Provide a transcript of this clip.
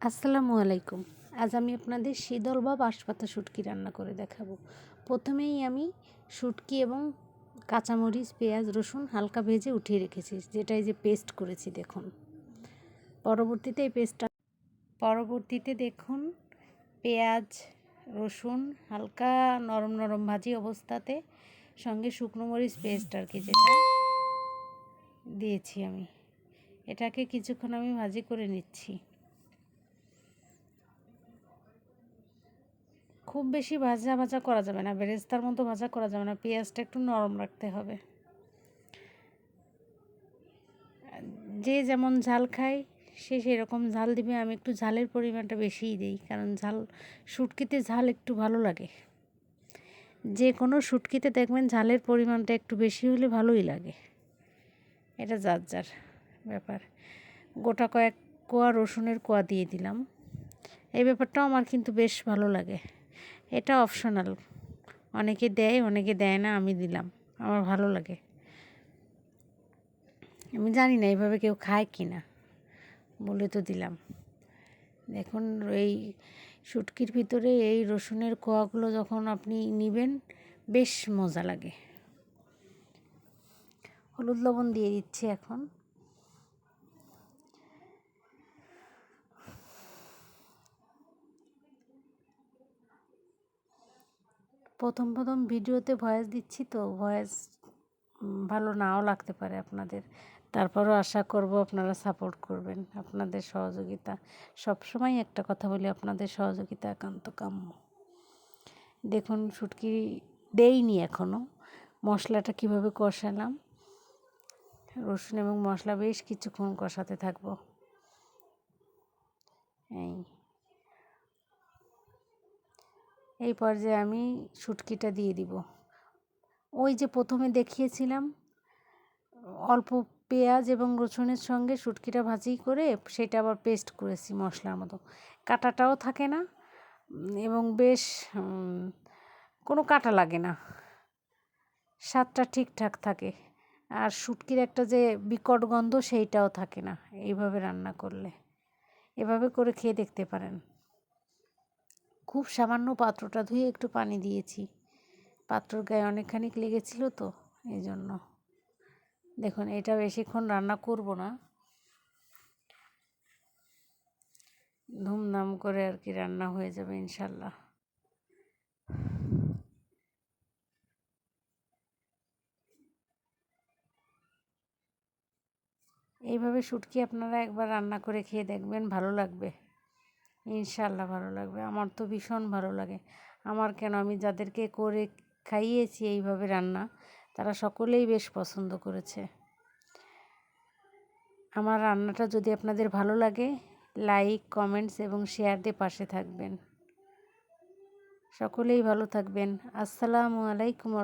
আসসালামু আলাইকুম। আজ আমি আপনাদের শীতল বা বাঁশপাতা শুটকি রান্না করে দেখাবো। প্রথমেই আমি শুটকি এবং কাঁচামরিচ, পেঁয়াজ, রসুন হালকা ভেজে উঠিয়ে রেখেছি যেটা এই যে পেস্ট করেছি, দেখুন। পরবর্তীতে এই পেস্টটা পরবর্তীতে দেখুন, পেঁয়াজ, রসুন হালকা নরম নরম ভাজি অবস্থাতে সঙ্গে শুকনো মরিচ পেস্ট আর কি, যেটা দিয়েছি আমি। এটাকে কিছুক্ষণ আমি ভাজি করে নিচ্ছি। খুব বেশি ভাজা ভাজা করা যাবে না, বেরেস্তার মতো ভাজা করা যাবে না, পেঁয়াজটা একটু নরম রাখতে হবে। যে যেমন ঝাল খায়, সে সেরকম ঝাল দিবে, আমি একটু ঝালের পরিমাণটা বেশিই দিই, কারণ ঝাল, শুটকিতে ঝাল একটু ভালো লাগে। যে কোনো শুটকিতে দেখবেন ঝালের পরিমাণটা একটু বেশি হলে ভালোই লাগে। এটা যার যার ব্যাপার। গোটা কয়েক কোয়া রসুনের কোয়া দিয়ে দিলাম। এই ব্যাপারটাও আমার কিন্তু বেশ ভালো লাগে। এটা অপশনাল অনেকে দেয় অনেকে দেয় না, আমি দিলাম। আমার ভালো লাগে। আমি জানি না এইভাবে কেউ খায় কি না বলে তো দিলাম। দেখুন, এই শুটকির ভিতরে এই রসুনের কোয়াগুলো যখন আপনি নেবেন, বেশ মজা লাগে। হলুদ লবণ দিয়ে দিচ্ছি এখন। প্রথম প্রথম ভিডিওতে ভয়েস দিচ্ছি তো ভয়েস ভালো নাও লাগতে পারে আপনাদের। তারপরও আশা করব আপনারা সাপোর্ট করবেন আপনাদের সহযোগিতা। সবসময় একটা কথা বলি, আপনাদের সহযোগিতা একান্ত কাম্য। দেখুন, শুটকি দেইনি এখনও মশলাটা কীভাবে কষালাম? রসুন এবং মশলা বেশ কিছুক্ষণ কষাতে থাকব। এই। এই পর্যায়ে আমি শুটকিটা দিয়ে দিব। ওই যে প্রথমে দেখিয়েছিলাম, অল্প পেঁয়াজ এবং রসুনের সঙ্গে শুটকিটা ভাজি করে সেটা আবার পেস্ট করেছি মশলার মতো। কাটাটাও থাকে না এবং বেশ কোনো কাটা লাগে না। স্বাদটা ঠিকঠাক থাকে। আর শুটকির একটা যে বিকট গন্ধ সেইটাও থাকে না, এইভাবে রান্না করলে। এভাবে করে খেয়ে দেখতে পারেন। খুব সামান্য পাত্রটা ধুয়ে একটু পানি দিয়েছি। পাত্রর গায়ে অনেকখানি লেগেছিল তো এই জন্য দেখুন এটা বেশিক্ষণ রান্না করব না। ধুমধাম করে আর কি রান্না হয়ে যাবে, ইনশাল্লাহ। এইভাবে শুটকি আপনারা একবার রান্না করে খেয়ে দেখবেন, ভালো লাগবে। ইনশাল্লাহ ভালো লাগবে। আমার তো ভীষণ ভালো লাগে। আমার কেন? আমি যাদেরকে করে খাইয়েছি এইভাবে রান্না, তারা সকলেই বেশ পছন্দ করেছে। আমার রান্নাটা যদি আপনাদের ভালো লাগে, লাইক, কমেন্টস এবং শেয়ার দিয়ে পাশে থাকবেন। সকলেই ভালো থাকবেন। আসসালামু আলাইকুম